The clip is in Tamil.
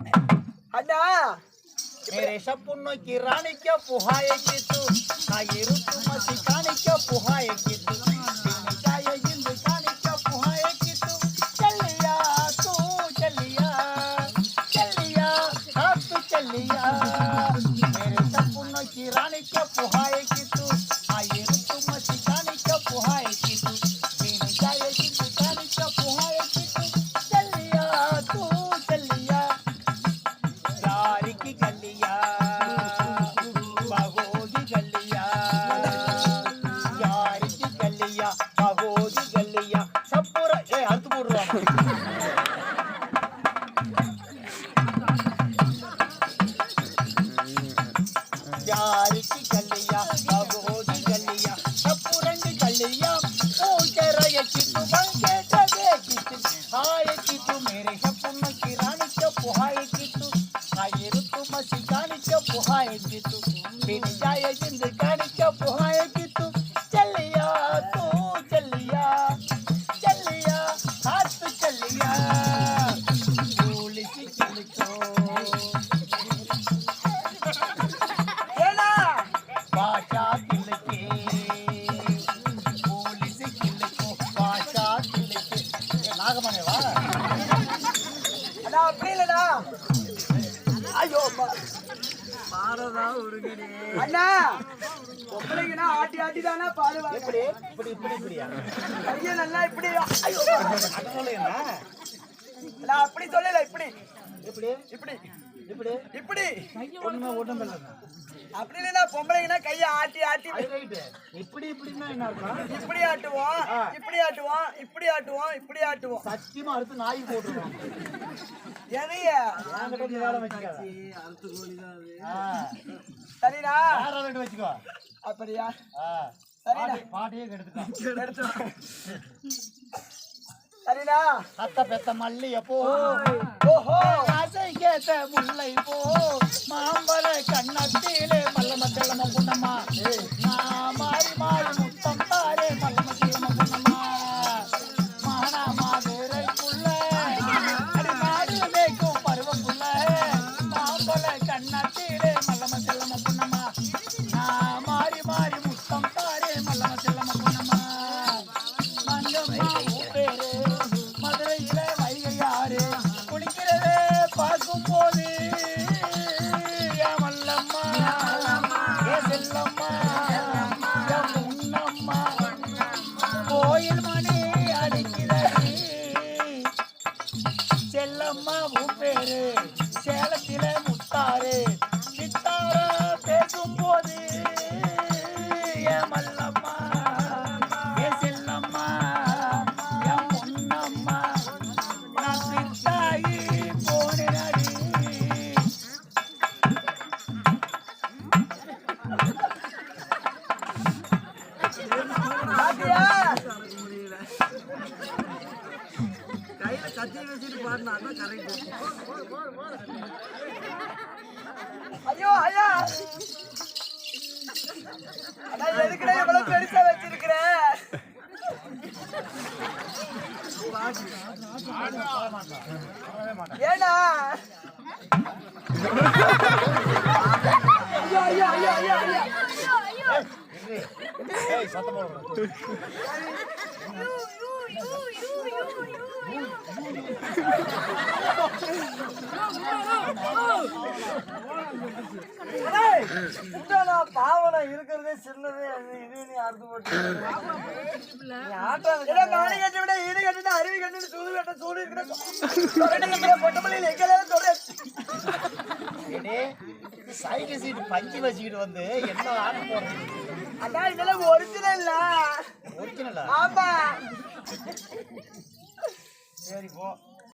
अड्डा मेरे शपुन्नो की रानी क्या पुहाए कितु ना ये रुतु मसी कानी क्या पुहाए कितु गलिया बागोदी गलिया, सब पूरा, ए हर्त बोल रहा प्यार की गलिया बागोदी गलिया, सब पुरंग गलिया। ओ कह रहा ये चित्तू बंगे जगे चित्तू हाय चित्तू मेरे सपन की रानी चप्पू हाय चित्तू हाय ऋतु मसी गानी चप्पू हाय चित्तू बिन जाए जिंदगानी चप्पू हाय அண்ணா ஐயோ பொம்பளைங்கன்னா ஆட்டி ஆட்டி தானே பாடுவாங்க. இப்படி இப்படி இப்படி இப்படியா? கையை நல்லா இப்படி. ஐயோ நான் அப்படி சொல்லல இப்படி. இப்படி இப்படி. இப்படி? இப்படி. ஒண்ணுமே ஒண்ணும் இல்லைங்க அப்படி இல்லைன்னா பொம்பளைங்கன்னா கையை ஆட்டி ஆட்டி. இப்படி இப்படின்னா என்ன இப்படி ஆட்டுவோம் இப்படி ஆட்டுவோம் இப்படி ஆட்டுவோம் இப்படி ஆட்டுவோம். சத்தியமா அறுத்து நாய் போட்டுருவோம் எதைய சரிடா. வச்சுக்கோ. அப்படியா? சரிடா. பாட்டி- பாட்டியே கெடுத்துக்கோ. சரிடா. அத்த பெத்த மல்லி எப்போ? ஓஹோ. கேட்ட முல்லை போ மாம்பழ கண்ணத்திலே மல்லம செல்லம புண்ணம்மா நான் கத்தி வச்சுட்டு பாடினா கரெக்ட் ஐயோ ஐயா. எதுக்குடா இவ்வளவு பெருசா வச்சிருக்கிற? ஏடா ஐயோ ஐயோ ஐயோ ஐயோ ஏய் சத்தம் பாவனை இருக்கிறதே சின்னது இது நீ அறுத்து போட்டு. மானி கட்டி விட ஈடு கட்டிட்டு அருவி கட்டிட்டு சூது கட்ட சூடு இருக்கிற பொட்டமல்லியில் எங்கெல்லாம் சொல்றேன் சைடு சீட் பஞ்சு வச்சுக்கிட்டு வந்து என்ன ஆட்டம் போடுறது? அண்ணா இதெல்லாம் ஒரிஜினல் ஒரிஜினலா ஆமா. சரி போ